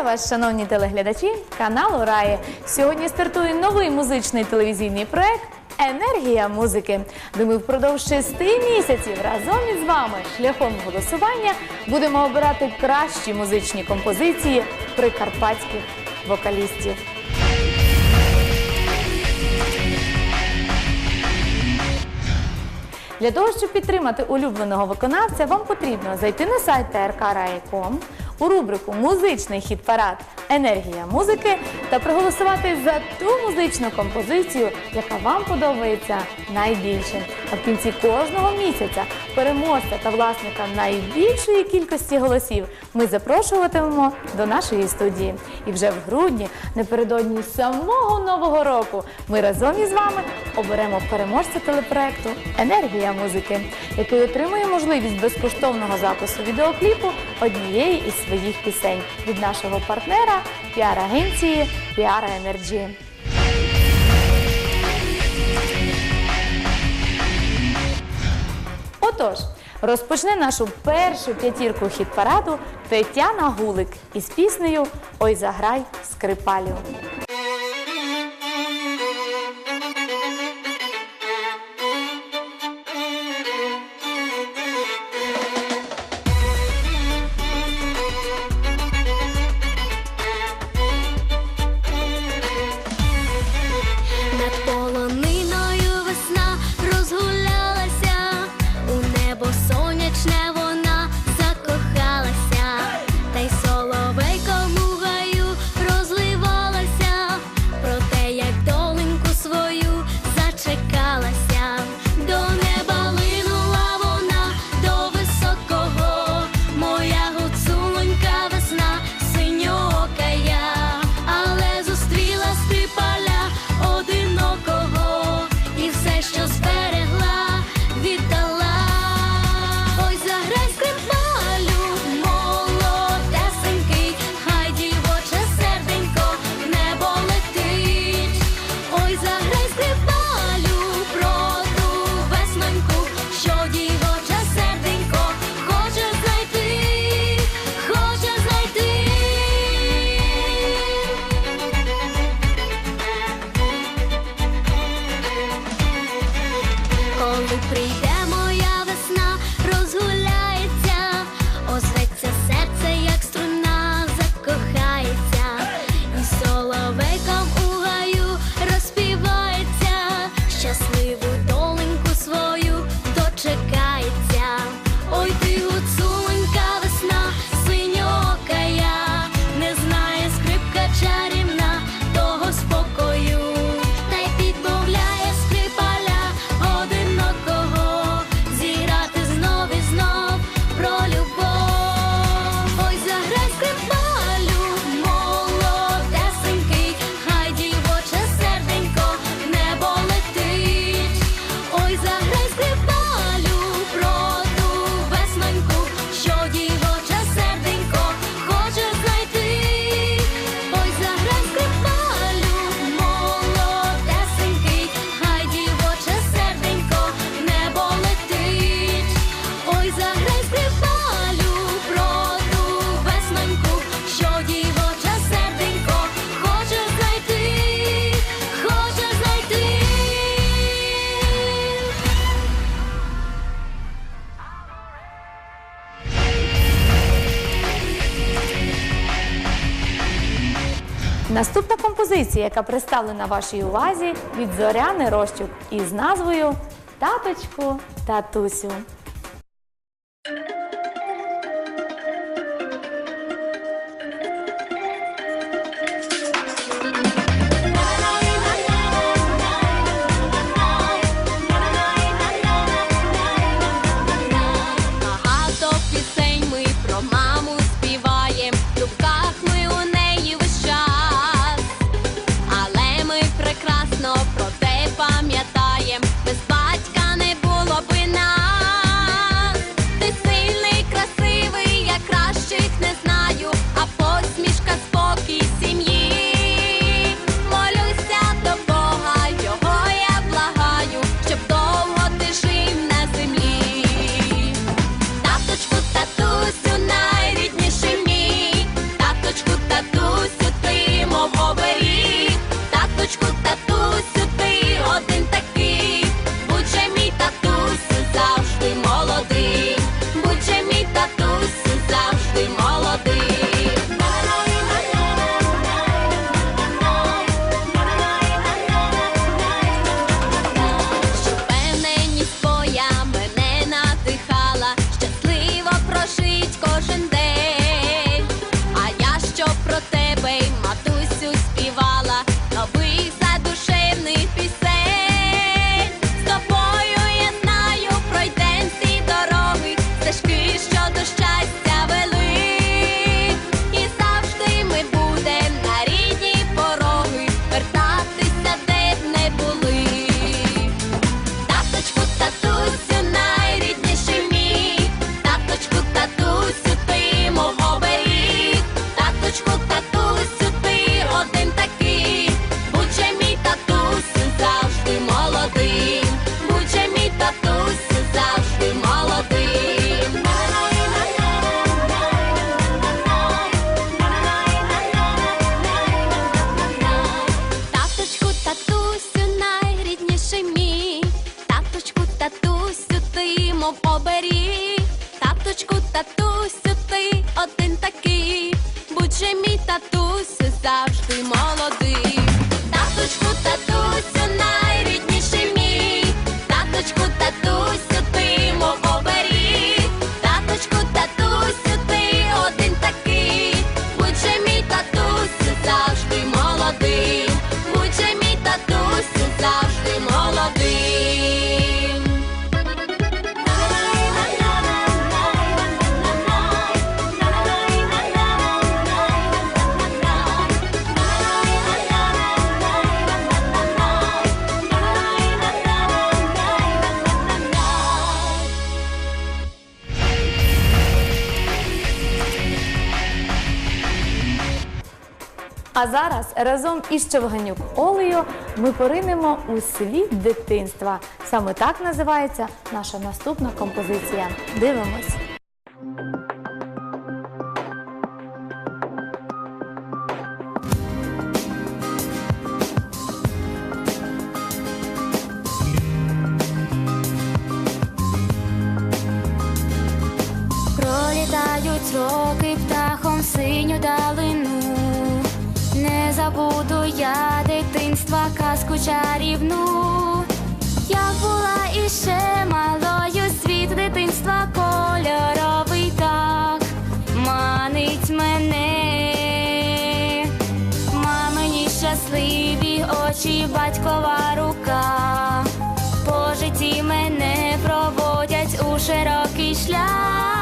Вітаю вас, шановні телеглядачі каналу Раї. Сьогодні стартує новий музичний телевізійний проект Енергія музики, де ми впродовж шести місяців разом із вами шляхом голосування будемо обирати кращі музичні композиції прикарпатських вокалістів. Для того, щоб підтримати улюбленого виконавця, вам потрібно зайти на сайт trk.rai.com у рубрику Музичний хіт-парад Енергія музики та проголосувати за ту музичну композицію, яка вам подобається найбільше. А в кінці кожного місяця переможця та власника найбільшої кількості голосів ми запрошуватимемо до нашої студії. І вже в грудні, напередодні самого нового року, ми разом із вами оберемо переможця телепроекту Енергія музики, який отримує можливість безкоштовного запису відеокліпу однієї із своїх пісень від нашого партнера піар-агенції Піара Енерджі. Отож, розпочне нашу першу п'ятірку хіт-параду Тетяна Гулик із піснею Ой заграй скрипалю. Наступна композиція, яка представлена вашій увазі від Зоряни Рощук із назвою Таточку, татусю. мов оберіг, таточку, татусю, ти один такий, будь же мій татусю завжди молодий, таточку, татусю. А зараз разом із Човганюк Олею ми поринемо у світ дитинства. Саме так називається наша наступна композиція. Дивимось. Пролітають роки птахом синю далину. Я дитинства казку чарівну. Як була іще малою, світ дитинства кольоровий так манить мене. Мамині щасливі очі, батькова рука. По житті мене проводять у широкий шлях.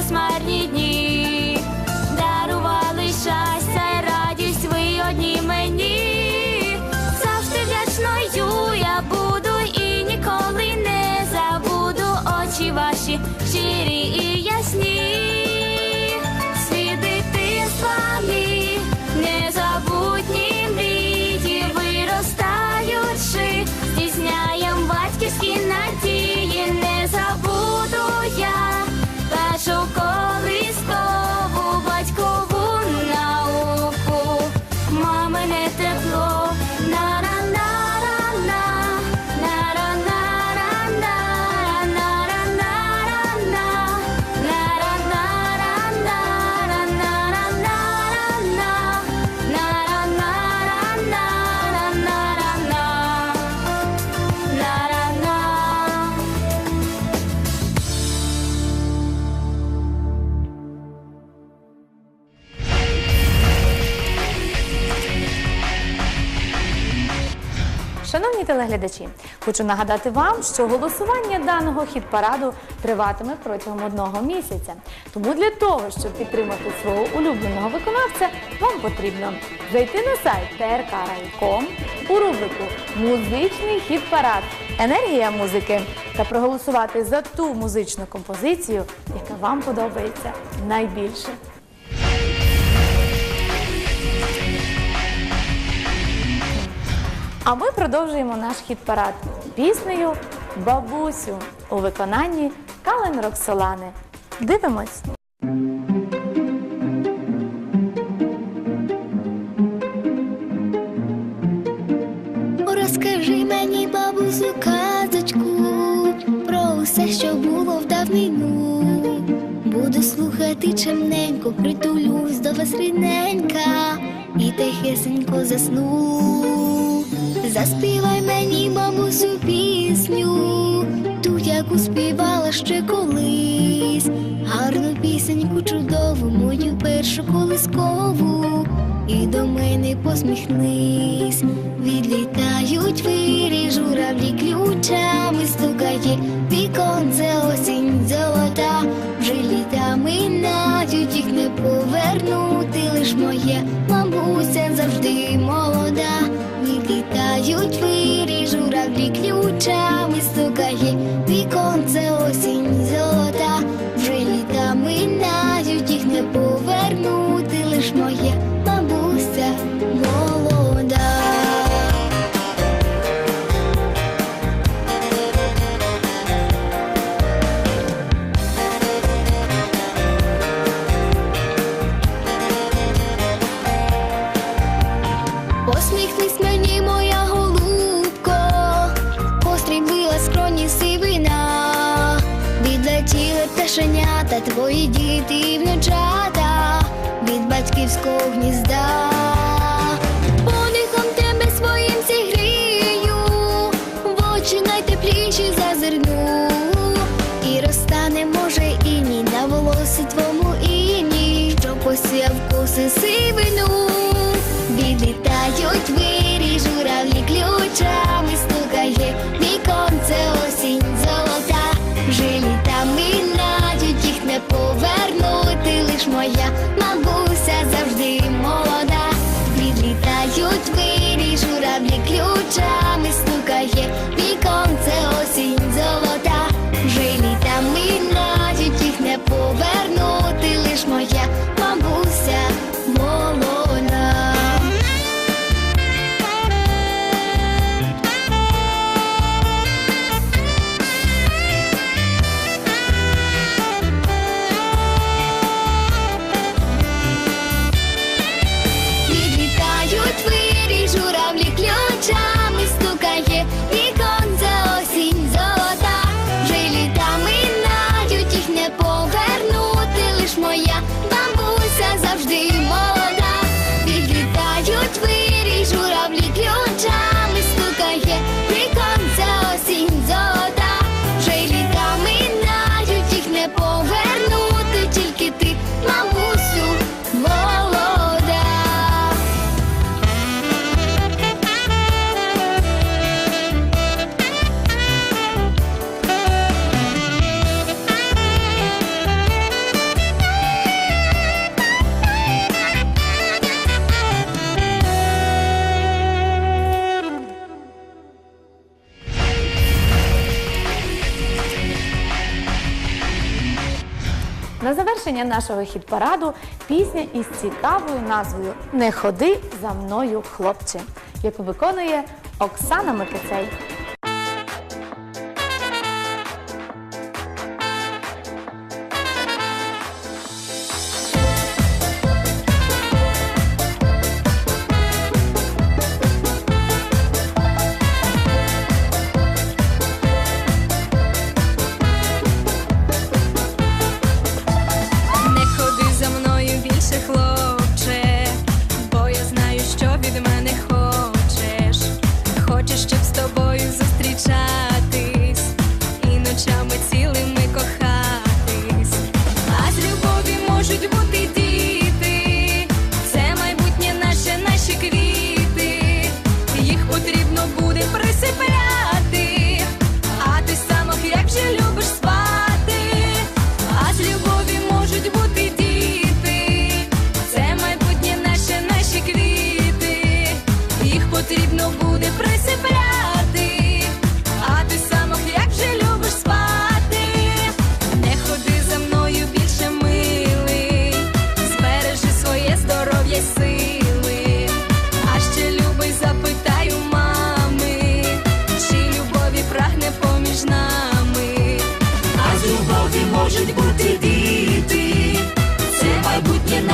Завжди ці Телеглядачі, хочу нагадати вам, що голосування даного хіт-параду триватиме протягом одного місяця. Тому для того, щоб підтримати свого улюбленого виконавця, вам потрібно зайти на сайт Райком у рубрику Музичний хіт-парад Енергія музики та проголосувати за ту музичну композицію, яка вам подобається найбільше. А ми продовжуємо наш хіт-парад піснею Бабусю у виконанні Кален Роксолани. Дивимось. Розкажи мені, бабусю, казочку про усе, що було в давнину. Буду слухати чемненько, притулюсь до вас рідненька і тихесенько засну. Заспівай мені, бабусю, пісню, ту, яку співала ще колись. Гарну пісеньку чудову, мою першу колискову. І до мене посміхнись, відлітають вирі, журавлі ключами стукає, віконце осінь золота, вже літа минають, їх не повернути, лиш моє вирі, журавлі ключами стукає, віконце осінь золота, батьківського гнізда. Подихом тебе своїм зігрію, в очі найтепліші зазирну, і розтане, може, іній на волосі твому іні, що посіяв коси сивину. Відлітають вирі, журавлі ключами стукає віконце осінь золота. Вже літа минають, їх не повернути, лиш моя ключами стукає нашого хіт-параду пісня із цікавою назвою Не ходи за мною, хлопче, яку виконує Оксана Микицей.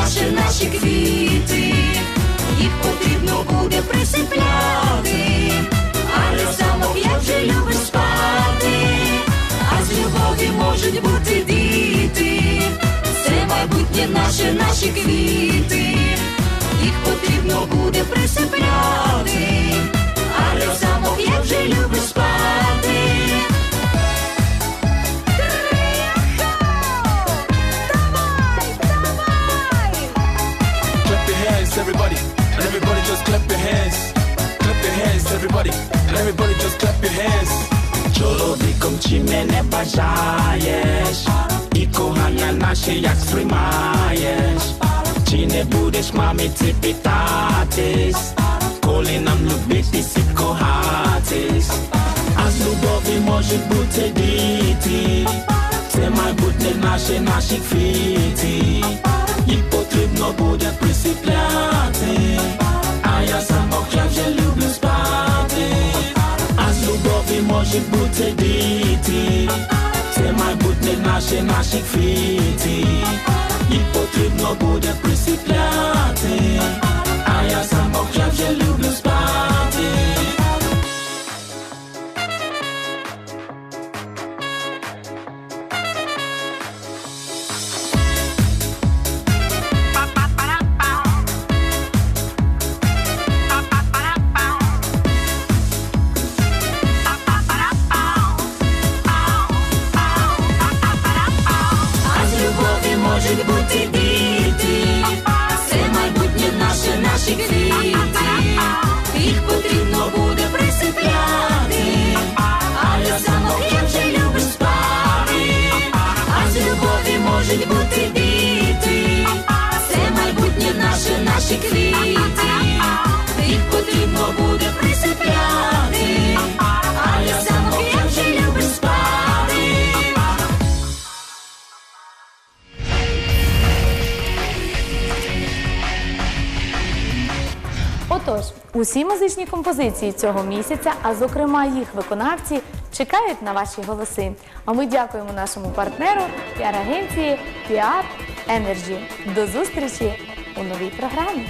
Наше, наші квіти, їх потрібно буде присипляти, а я самок як же любиш спати, а з любові можуть бути діти, це майбутнє наше, наші квіти, їх потрібно буде присипляти, а я самок як же любиш спати. Мене бажаєш, і кохання наше як сприймаєш, чи не будеш мамиці питатись, коли нам любитись і кохатись, а з любові можуть бути діти, це майбутнє наше, наші квіти, їх потрібно буде наше, наші квіти, їх потрібно буде присипляти, а я сам я вже люблю спати. Отож, усі музичні композиції цього місяця, а зокрема їх виконавці, чекають на ваші голоси. А ми дякуємо нашому партнеру піар-агенції PR Energy. До зустрічі у новій програмі.